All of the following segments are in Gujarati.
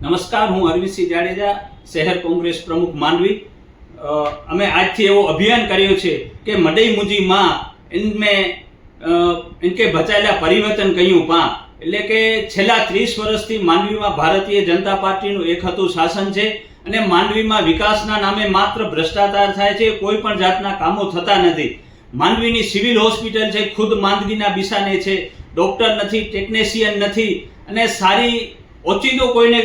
નમસ્કાર, હું અરવિંદસિંહ જાડેજા, શહેર કોંગ્રેસ પ્રમુખ માંડવી અમે આજથી એવો અભિયાન કર્યો છે કે મડઈ મુજી માં એમ કે બચાયેલા પરિવર્તન કહ્યું પા એટલે કે છેલ્લા ત્રીસ વર્ષથી માંડવીમાં ભારતીય જનતા પાર્ટીનું એક હતું શાસન છે અને માંડવીમાં વિકાસના નામે માત્ર ભ્રષ્ટાચાર થાય છે, કોઈ પણ જાતના કામો થતા નથી. માંડવીની સિવિલ હોસ્પિટલ છે, ખુદ માંદગીના બિસાને છે. ડૉક્ટર નથી, ટેકનિશિયન નથી અને સારી ઓચિંતો કોઈને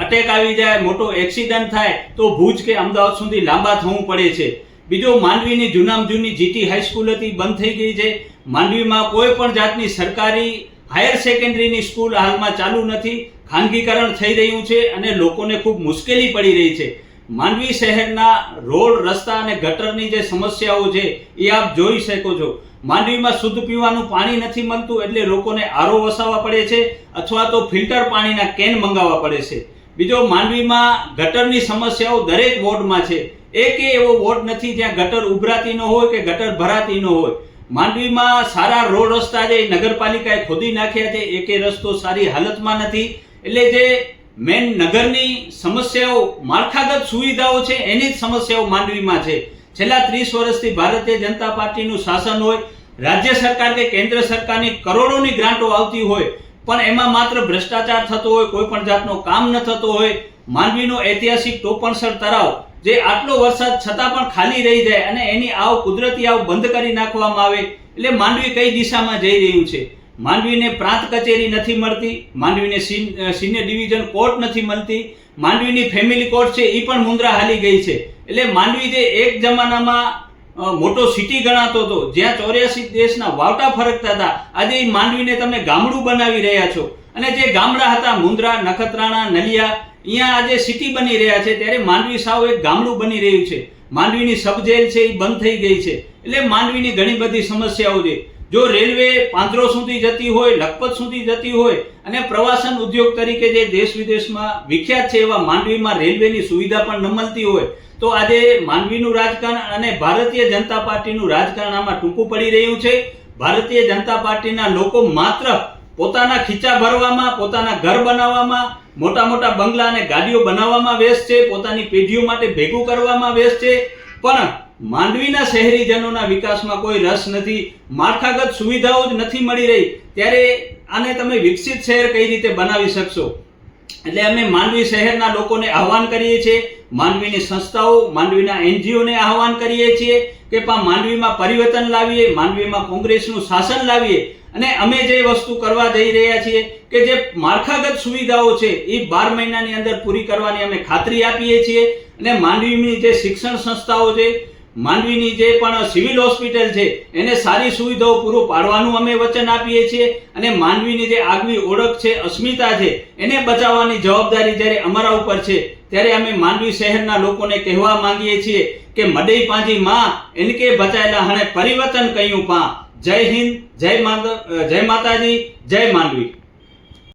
અટેક આવી જાય, મોટો એક્સિડન્ટ થાય, તો ભુજ કે અમદાવાદ સુધી લાંબા થવું પડે છે. બીજો માંડવીની જૂનામ જૂની જીટી હાઈસ્કૂલ હતી, બંધ થઈ ગઈ છે. માંડવીમાં કોઈ પણ જાતની સરકારી હાયર સેકન્ડરીની સ્કૂલ હાલમાં ચાલુ નથી. ખાનગીકરણ થઈ રહ્યું છે અને લોકોને ખૂબ મુશ્કેલી પડી રહી છે. માંડવી શહેરના રોડ, રસ્તા અને ગટરની જે સમસ્યાઓ છે, એ આપ જોઈ શકો છો. માંડવીમાં શુદ્ધ પીવાનું પાણી નથી મળતું એટલે લોકોને આરો વસાવવા પડે છે અથવા તો ફિલ્ટર પાણીના કેન મંગાવવા પડે છે. બીજો, માંડવીમાં ગટરની સમસ્યાઓ દરેક વોર્ડમાં છે. એકે એવો વોર્ડ નથી જ્યાં ગટર ઉભરાતી ન હોય કે ગટર ભરાતી ન હોય. માંડવીમાં સારા રોડ રસ્તા જે નગરપાલિકાએ ખોદી નાખ્યા છે, એકે રસ્તો સારી હાલતમાં નથી. એટલે જે મેન નગરની સમસ્યાઓ માળખાગત સુવિધાઓ છે, એની જ સમસ્યાઓ માંડવીમાં છે. છેલ્લા ત્રીસ વર્ષથી ભારતીય જનતા પાર્ટીનું શાસન હોય, રાજ્ય સરકાર કે કેન્દ્ર સરકારની કરોડોની ગ્રાન્ટો આવતી હોય, પણ એમાં માત્ર ભ્રષ્ટાચાર થતો હોય, કોઈ પણ જાતનો કામ ન થતો હોય, માંડવીનો ઐતિહાસિક ટોપણસર તળાવ, જે આટલો વરસાદ છતાં પણ ખાલી રહી જાય અને એની આવ કુદરતી આવ બંધ કરી નાખવામાં આવે, એટલે માંડવી કઈ દિશામાં જઈ રહ્યું છે? માંડવીને પ્રાંત કચેરી નથી મળતી, માંડવીને સિનિયર ડિવિઝન કોર્ટ નથી મળતી, માંડવીની ફેમિલી કોર્ટ છે એ પણ મુંદ્રા હાલી ગઈ છે. એટલે માંડવી જે એક જમાનામાં મોટો સિટી ગણાતો હતો, જ્યાં ચોર્યાસી દેશના વાવટા ફરકતા હતા, આજે એ માંડવીને તમે ગામડું બનાવી રહ્યા છો. અને જે ગામડા હતા, મુંદ્રા, નખત્રાણા, નલિયા અહીંયા આજે સિટી બની રહ્યા છે, ત્યારે માંડવી સાવ એક ગામડું બની રહ્યું છે. માંડવીની સબ જેલ છે એ બંધ થઈ ગઈ છે. એટલે માંડવીની ઘણી બધી સમસ્યાઓ છે. જો રેલવે પાંદરો સુધી જતી હોય, લખપત સુધી જતી હોય અને પ્રવાસન ઉદ્યોગ તરીકે જે દેશ વિદેશમાં વિખ્યાત છે એવા માંડવીમાં રેલવેની સુવિધા પણ ન મળતી હોય, તો આજે માંડવીનું રાજકારણ અને ભારતીય જનતા પાર્ટીનું રાજકારણ આમાં ટૂંકું પડી રહ્યું છે. ભારતીય જનતા પાર્ટીના લોકો માત્ર પોતાના ખીચા ભરવામાં, પોતાના ઘર બનાવવામાં, મોટા મોટા બંગલા અને ગાડીઓ બનાવવામાં વ્યસ્ત છે, પોતાની પેઢીઓ માટે ભેગું કરવામાં વ્યસ્ત છે. પણ માંડવીના શહેરીજનોના વિકાસમાં કોઈ રસ નથી, માળખાગત સુવિધાઓ જ નથી મળી રહી. ત્યારે આને તમે વિકસિત શહેર કઈ રીતે બનાવી શકશો? એટલે અમે માંડવી શહેરના લોકોને આહવાન કરીએ છીએ, માંડવીની સંસ્થાઓ, માંડવીના એનજીઓને આહવાન કરીએ છીએ કે પણ માંડવીમાં પરિવર્તન લાવીએ, માંડવીમાં કોંગ્રેસનું શાસન લાવીએ. અને અમે જે વસ્તુ કરવા જઈ રહ્યા છીએ કે જે માળખાગત સુવિધાઓ છે, એ બાર મહિનાની અંદર પૂરી કરવાની અમે ખાતરી આપીએ છીએ. અને માંડવીની જે શિક્ષણ સંસ્થાઓ છે માંડવીની જે પણ સિવિલ હોસ્પિટલ છે, એને સારી સુવિધાઓ પૂરું પાડવાનું અમે વચન આપીએ છીએ અને માંડવીની જે આગવી ઓળખ છે, અસ્મિતા છે, એને બચાવવાની જવાબદારી જ્યારે અમારા ઉપર છે, ત્યારે અમે માંડવી શહેરના લોકોને કહેવા માંગીએ છીએ કે મડઈ પાંજી માં એનકે બચાયેલા હણે પરિવર્તન કહ્યું પા. જય હિન્દ, જય માતા જય માતાજી, જય માંડવી.